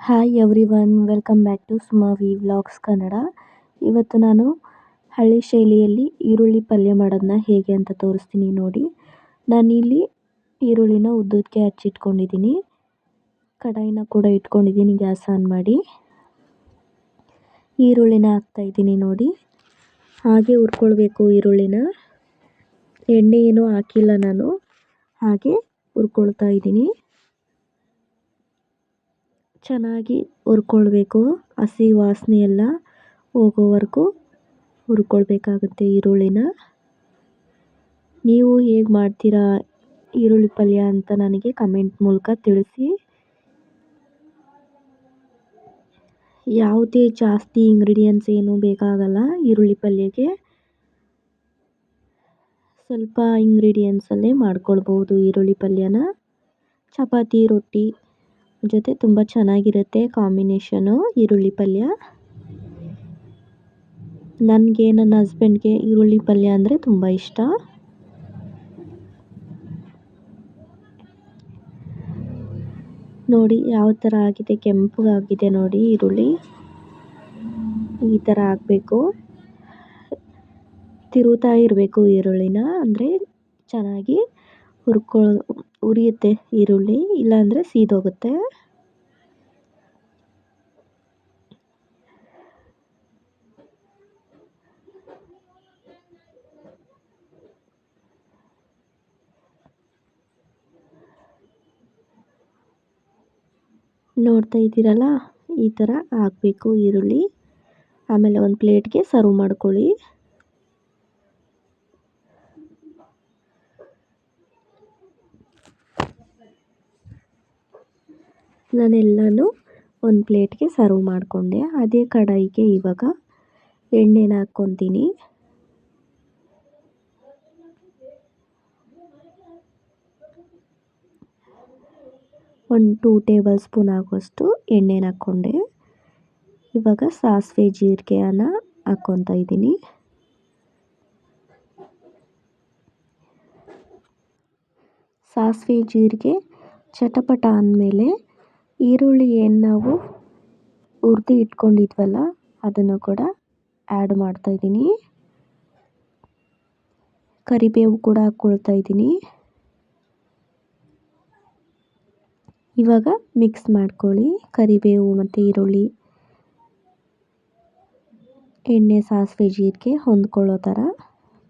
Hi everyone welcome back to Suma V vlogs Kannada ಇವತ್ತು ನಾನು ಹಳ್ಳಿ ಶೈಲಿಯಲ್ಲಿ ಈರುಳ್ಳಿ ಪಲ್ಯ ಮಾಡೋದನ್ನ ಹೇಗೆ ಅಂತ ತೋರಿಸ್ತೀನಿ ನೋಡಿ. ನಾನಿಲ್ಲಿ ಈರುಳ್ಳಿನ ಉದ್ದಕ್ಕೆ ಹಚ್ಚಿಟ್ಕೊಂಡಿದ್ದೀನಿ. ಕಡಾಯಿನ ಕೂಡ ಇಟ್ಕೊಂಡಿದ್ದೀನಿ ಗ್ಯಾಸ್ ಆನ್ ಮಾಡಿ. ಈರುಳ್ಳಿನ ಹಾಕ್ತಾಯಿದ್ದೀನಿ ನೋಡಿ. ಹಾಗೆ ಹುರ್ಕೊಳ್ಬೇಕು ಈರುಳ್ಳಿನ. ಎಣ್ಣೆ ಏನೂ ಹಾಕಿಲ್ಲ ನಾನು. ಹಾಗೆ ಹುರ್ಕೊಳ್ತಾ ಇದ್ದೀನಿ. ಚೆನ್ನಾಗಿ ಹುರ್ಕೊಳ್ಬೇಕು. ಹಸಿ ವಾಸನೆ ಎಲ್ಲ ಹೋಗೋವರೆಗೂ ಹುರ್ಕೊಳ್ಬೇಕಾಗುತ್ತೆ ಈರುಳ್ಳಿನ. ನೀವು ಹೇಗೆ ಮಾಡ್ತೀರಾ ಈರುಳ್ಳಿ ಪಲ್ಯ ಅಂತ ನನಗೆ ಕಮೆಂಟ್ ಮೂಲಕ ತಿಳಿಸಿ. ಯಾವುದೇ ಜಾಸ್ತಿ ಇಂಗ್ರೀಡಿಯೆಂಟ್ಸ್ ಏನೂ ಬೇಕಾಗಲ್ಲ ಈರುಳ್ಳಿ ಪಲ್ಯಕ್ಕೆ ಸ್ವಲ್ಪ ಇಂಗ್ರೀಡಿಯೆಂಟ್ಸಲ್ಲೇ ಮಾಡ್ಕೊಳ್ಬೋದು ಈರುಳ್ಳಿ ಪಲ್ಯನ. ಚಪಾತಿ, ರೊಟ್ಟಿ ಜೊತೆ ತುಂಬ ಚೆನ್ನಾಗಿರುತ್ತೆ ಕಾಂಬಿನೇಷನು ಈರುಳ್ಳಿ ಪಲ್ಯ. ನನಗೆ, ನನ್ನ ಹಸ್ಬೆಂಡ್ಗೆ ಈರುಳ್ಳಿ ಪಲ್ಯ ಅಂದರೆ ತುಂಬ ಇಷ್ಟ. ನೋಡಿ ಯಾವ ಥರ ಆಗಿದೆ ಕೆಂಪಗಾಗಿದೆ ನೋಡಿ ಈರುಳ್ಳಿ. ಈ ಥರ ಆಗಬೇಕು. ತಿರುವುತ್ತಾ ಇರಬೇಕು ಈರುಳ್ಳಿನ, ಅಂದರೆ ಚೆನ್ನಾಗಿ ಹುರ್ಕೊಳ್ ಉರಿಯುತ್ತೆ ಈರುಳ್ಳಿ, ಇಲ್ಲಾಂದರೆ ಸೀದೋಗುತ್ತೆ. ನೋಡ್ತಾ ಇದ್ದೀರಲ್ಲ, ಈ ಥರ ಹಾಕ್ಬೇಕು ಈರುಳ್ಳಿ. ಆಮೇಲೆ ಒಂದು ಪ್ಲೇಟ್ಗೆ ಸರ್ವ್ ಮಾಡ್ಕೊಳ್ಳಿ. ನಾನೆಲ್ಲನೂ ಒಂದು ಪ್ಲೇಟ್ಗೆ ಸರ್ವ್ ಮಾಡಿಕೊಂಡೆ. ಅದೇ ಕಡಾಯಿಗೆ ಇವಾಗ ಎಣ್ಣೆನ ಹಾಕ್ಕೊತೀನಿ. ಒಂದು ಟೂ ಟೇಬಲ್ ಸ್ಪೂನ್ ಆಗುವಷ್ಟು ಎಣ್ಣೆನ ಹಾಕ್ಕೊಂಡೆ. ಇವಾಗ ಸಾಸಿವೆ ಜೀರಿಗೆನ ಹಾಕ್ಕೊತಾ ಇದ್ದೀನಿ. ಸಾಸಿವೆ, ಜೀರಿಗೆ ಚಟಪಟ ಅಂದಮೇಲೆ ಈರುಳ್ಳಿ ಏನು ನಾವು ಹುರ್ದು ಇಟ್ಕೊಂಡಿದ್ವಲ್ಲ, ಅದನ್ನು ಕೂಡ ಆ್ಯಡ್ ಮಾಡ್ತಾಯಿದ್ದೀನಿ ಕರಿಬೇವು ಕೂಡ ಹಾಕ್ಕೊಳ್ತಾ ಇದ್ದೀನಿ. ಇವಾಗ ಮಿಕ್ಸ್ ಮಾಡ್ಕೊಳ್ಳಿ. ಕರಿಬೇವು ಮತ್ತು ಈರುಳ್ಳಿ, ಎಣ್ಣೆ, ಸಾಸಿವೆ, ಜೀರಿಗೆ ಹೊಂದ್ಕೊಳ್ಳೋ ಥರ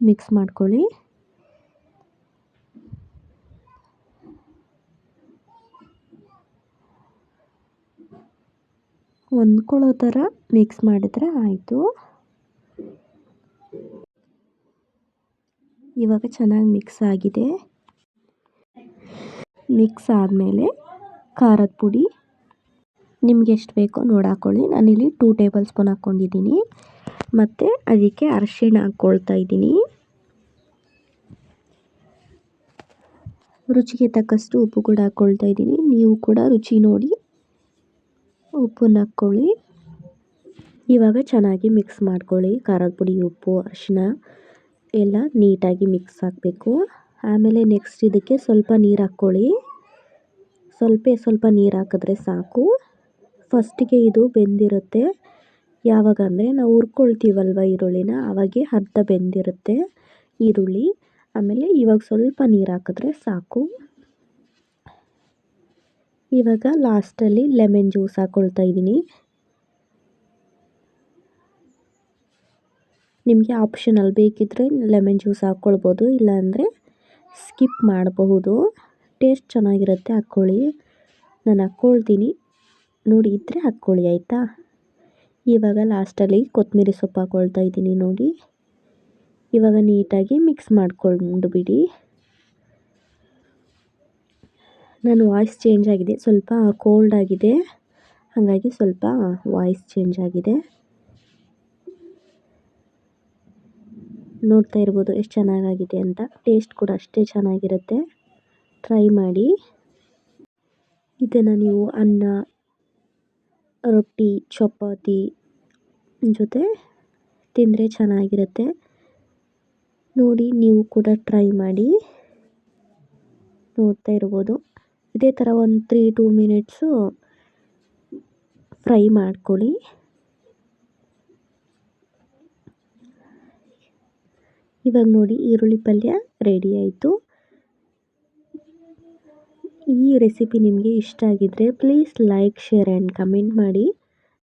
ಮಿಕ್ಸ್ ಮಾಡ್ಕೊಳ್ಳಿ. ಹೊಂದ್ಕೊಳ್ಳೋ ಥರ ಮಿಕ್ಸ್ ಮಾಡಿದರೆ ಆಯಿತು. ಇವಾಗ ಚೆನ್ನಾಗಿ ಮಿಕ್ಸ್ ಆಗಿದೆ. ಮಿಕ್ಸ್ ಆದಮೇಲೆ ಖಾರದ ಪುಡಿ. ನಿಮ್ಗೆ ಎಷ್ಟು ಬೇಕೋ ನೋಡಿ ಹಾಕ್ಕೊಳ್ಳಿ ನಾನಿಲ್ಲಿ ಟೂ ಟೇಬಲ್ ಸ್ಪೂನ್ ಹಾಕ್ಕೊಂಡಿದ್ದೀನಿ. ಮತ್ತು ಅದಕ್ಕೆ ಅರಿಶಿಣ ಹಾಕ್ಕೊಳ್ತಾ ಇದ್ದೀನಿ. ರುಚಿಗೆ ತಕ್ಕಷ್ಟು ಉಪ್ಪು ಕೂಡ ಹಾಕ್ಕೊಳ್ತಾ ಇದ್ದೀನಿ. ನೀವು ಕೂಡ ರುಚಿ ನೋಡಿ. ಉಪ್ಪನ್ನು ಹಾಕ್ಕೊಳ್ಳಿ. ಇವಾಗ ಚೆನ್ನಾಗಿ ಮಿಕ್ಸ್ ಮಾಡ್ಕೊಳ್ಳಿ. ಖಾರದ ಪುಡಿ, ಉಪ್ಪು ಅರಿಶಿನ ಎಲ್ಲ ನೀಟಾಗಿ ಮಿಕ್ಸ್ ಹಾಕಬೇಕು. ಆಮೇಲೆ ನೆಕ್ಸ್ಟ್ ಇದಕ್ಕೆ ಸ್ವಲ್ಪ ನೀರು ಹಾಕ್ಕೊಳ್ಳಿ. ಸ್ವಲ್ಪ ಸ್ವಲ್ಪ ನೀರು ಹಾಕಿದ್ರೆ ಸಾಕು. ಫಸ್ಟಿಗೆ ಇದು ಬೆಂದಿರುತ್ತೆ. ಯಾವಾಗ ಅಂದರೆ ನಾವು ಹುರ್ಕೊಳ್ತೀವಲ್ವ ಈರುಳ್ಳಿನ ಆವಾಗೆ ಅರ್ಧ ಬೆಂದಿರುತ್ತೆ ಈರುಳ್ಳಿ. ಆಮೇಲೆ ಇವಾಗ ಸ್ವಲ್ಪ ನೀರು ಹಾಕಿದ್ರೆ ಸಾಕು. ಇವಾಗ ಲಾಸ್ಟಲ್ಲಿ ಲೆಮನ್ ಜ್ಯೂಸ್ ಹಾಕ್ಕೊಳ್ತಾ ಇದ್ದೀನಿ. ನಿಮಗೆ ಆಪ್ಷನಲ್ ಬೇಕಿದ್ದರೆ ಲೆಮನ್ ಜ್ಯೂಸ್ ಹಾಕ್ಕೊಳ್ಬೋದು ಇಲ್ಲಾಂದರೆ ಸ್ಕಿಪ್ ಮಾಡಬಹುದು. ಟೇಸ್ಟ್ ಚೆನ್ನಾಗಿರುತ್ತೆ, ಹಾಕ್ಕೊಳ್ಳಿ. ನಾನು ಹಾಕ್ಕೊಳ್ತೀನಿ. ನೋಡಿ ಇದ್ದರೆ ಹಾಕ್ಕೊಳ್ಳಿ, ಆಯಿತಾ? ಇವಾಗ ಲಾಸ್ಟಲ್ಲಿ ಕೊತ್ತಂಬರಿ ಸೊಪ್ಪು ಹಾಕ್ಕೊಳ್ತಾ ಇದ್ದೀನಿ, ನೋಡಿ. ಇವಾಗ ನೀಟಾಗಿ ಮಿಕ್ಸ್ ಮಾಡಿಕೊಂಡು ಬಿಡಿ ನಾನು ವಾಯ್ಸ್ ಚೇಂಜ್ ಆಗಿದೆ. ಸ್ವಲ್ಪ ಕೋಲ್ಡ್ ಆಗಿದೆ. ಹಾಗಾಗಿ ಸ್ವಲ್ಪ ವಾಯ್ಸ್ ಚೇಂಜ್ ಆಗಿದೆ. ನೋಡ್ತಾ ಇರ್ಬೋದು ಎಷ್ಟು ಚೆನ್ನಾಗಾಗಿದೆ ಅಂತ. ಟೇಸ್ಟ್ ಕೂಡ ಅಷ್ಟೇ ಚೆನ್ನಾಗಿರುತ್ತೆ. ಟ್ರೈ ಮಾಡಿ. ಇದನ್ನು ನೀವು ಅನ್ನ, ರೊಟ್ಟಿ, ಚಪಾತಿ ಜೊತೆ ತಿಂದರೆ ಚೆನ್ನಾಗಿರುತ್ತೆ. ನೋಡಿ, ನೀವು ಕೂಡ ಟ್ರೈ ಮಾಡಿ. ನೋಡ್ತಾ ಇರ್ಬೋದು. ಇದೇ ಥರ ಒಂದು ತ್ರೀ ಟೂ ಮಿನಿಟ್ಸು ಫ್ರೈ ಮಾಡ್ಕೊಳ್ಳಿ. ಇವಾಗ ನೋಡಿ ಈರುಳ್ಳಿ ಪಲ್ಯ ರೆಡಿ ಆಯಿತು. ಈ ರೆಸಿಪಿ ನಿಮಗೆ ಇಷ್ಟ ಆಗಿದ್ದರೆ please like share and comment ಮಾಡಿ.